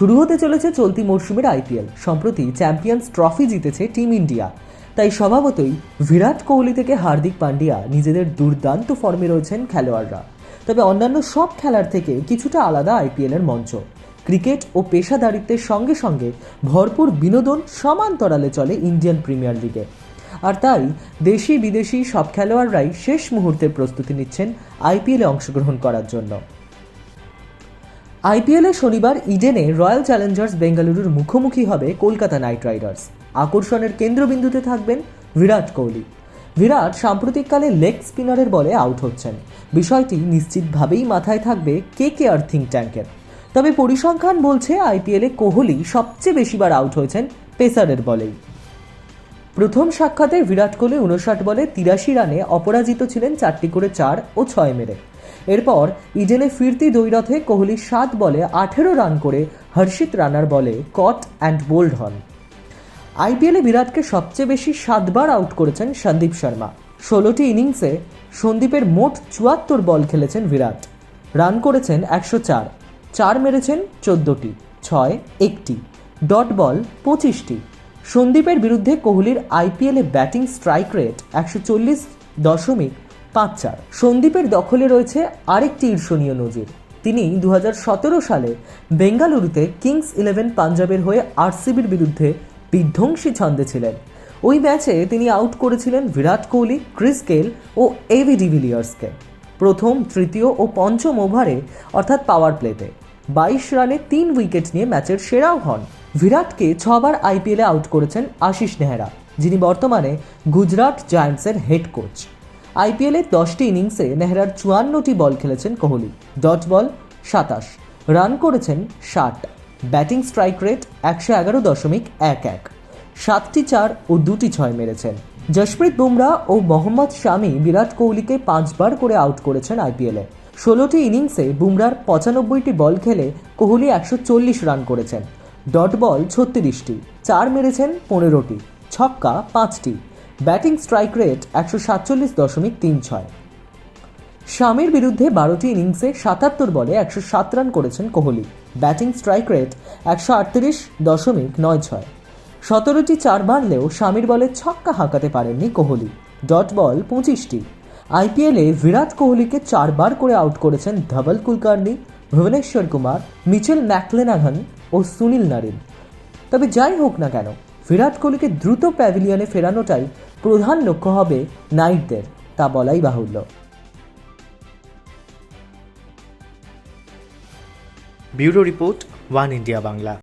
শুরু হতে চলেছে চলতি মরশুমের আইপিএল। সম্প্রতি চ্যাম্পিয়ন্স ট্রফি জিতেছে টিম ইন্ডিয়া। তাই স্বভাবতই বিরাট কোহলি থেকে হার্দিক পান্ডিয়া নিজেদের দুর্দান্ত ফর্মে রয়েছেন খেলোয়াড়রা। তবে অন্যান্য সব খেলার থেকে কিছুটা আলাদা আইপিএলের মঞ্চ। ক্রিকেট ও পেশাদারিত্বের সঙ্গে সঙ্গে ভরপুর বিনোদন সমান্তরালে চলে ইন্ডিয়ান প্রিমিয়ার লিগে। আর তাই দেশি বিদেশি সব খেলোয়াড়রাই শেষ মুহূর্তের প্রস্তুতি নিচ্ছেন আইপিএলে অংশগ্রহণ করার জন্য। আইপিএলে শনিবার ইডেনে রয়্যাল চ্যালেঞ্জার্স বেঙ্গালুরুর মুখোমুখি হবে কলকাতা নাইট রাইডার্স। আকর্ষণের কেন্দ্রবিন্দুতে থাকবেন বিরাট কোহলি। বিরাট সাম্প্রতিককালে লেগ স্পিনারের বলে আউট হচ্ছেন। বিষয়টি নিশ্চিতভাবেই মাথায় থাকবে কে কে আর থিঙ্ক ট্যাঙ্কের। তবে পরিসংখ্যান বলছে আইপিএলে কোহলি সবচেয়ে বেশিবার আউট হয়েছেন পেসারের বলেই। প্রথম সাক্ষাতে বিরাট কোহলি উনষাট বলে তিরাশি রানে অপরাজিত ছিলেন চারটি করে চার ও ছয় মেরে। এরপর ইডেনে ফিরতি দ্বৈরথে কোহলি সাত বলে আঠেরো রান করে হর্ষিত রানার বলে কট অ্যান্ড বোল্ড হন। আইপিএলে বিরাটকে সবচেয়ে বেশি সাতবার আউট করেছেন সন্দীপ শর্মা। ষোলোটি ইনিংসে সন্দীপের মোট চুয়াত্তর বল খেলেছেন বিরাট। রান করেছেন একশো চার চার মেরেছেন চোদ্দোটি, ছয় একটি, ডট বল পঁচিশটি। সন্দীপের বিরুদ্ধে কোহলির আইপিএলে ব্যাটিং স্ট্রাইক রেট একশো চল্লিশ দশমিক পাঁচ চার সন্দীপের দখলে রয়েছে আরেকটি ঈর্ষণীয় নজির। তিনি দু হাজার সতেরো সালে বেঙ্গালুরুতে কিংস ইলেভেন পাঞ্জাবের হয়ে আরসিবির বিরুদ্ধে বিধ্বংসী ছন্দে ছিলেন। ওই ম্যাচে তিনি আউট করেছিলেন বিরাট কোহলি, ক্রিস গেল ও এভি ডিভিলিয়ার্সকে প্রথম, তৃতীয় ও পঞ্চম ওভারে, অর্থাৎ পাওয়ার প্লেতে বাইশ রানে তিন উইকেট নিয়ে ম্যাচের সেরাও হন। বিরাটকে ছবার আইপিএলে আউট করেছেন আশিস নেহরা, যিনি বর্তমানে গুজরাট জায়ান্টসের হেড কোচ আইপিএলে দশটি ইনিংসে নেহরার চুয়ান্নটি বল খেলেছেন কোহলি। ডট বল, সাতাশ। রান করেছেন ষাট। ব্যাটিং স্ট্রাইক রেট একশো এগারো দশমিক এক এক। সাতটি চার ও দুটি ছয় মেরেছেন। জশপ্রীত বুমরা ও মোহাম্মদ শামি বিরাট কোহলিকে পাঁচবার করে আউট করেছেন আইপিএলে ষোলোটি ইনিংসে বুমরার পঁচানব্বইটি বল খেলে কোহলি একশো চল্লিশ রান করেছেন। ডট বল, ছত্রিশটি। চার মেরেছেন পনেরোটি। ছক্কা, পাঁচটি। ব্যাটিং স্ট্রাইক রেট একশো সাতচল্লিশ দশমিক তিন ছয়। শামির বিরুদ্ধে বারোটি ইনিংসে সাতাত্তর বলে একশো সাত রান করেছেন কোহলি। ব্যাটিং স্ট্রাইক রেট একশো আটত্রিশ দশমিক নয় ছয়। সতেরোটি চার মারলেও শামির বলে ছক্কা হাঁকাতে পারেননি কোহলি। ডট বল পঁচিশটি। আইপিএলে বিরাট কোহলিকে চারবার করে আউট করেছেন ধবল কুলকার্নি, ভুবনেশ্বর কুমার, মিচেল ম্যাকলেনাঘন ও সুনীল নারিন। তবে যাই হোক না কেন, বিরাট কোহলিকে দ্রুত প্যাভিলিয়নে ফেরানোটাই প্রধান লক্ষ্য হবে নাইটদের তা বলাই বাহুল্য। Bureau report One India Bangla.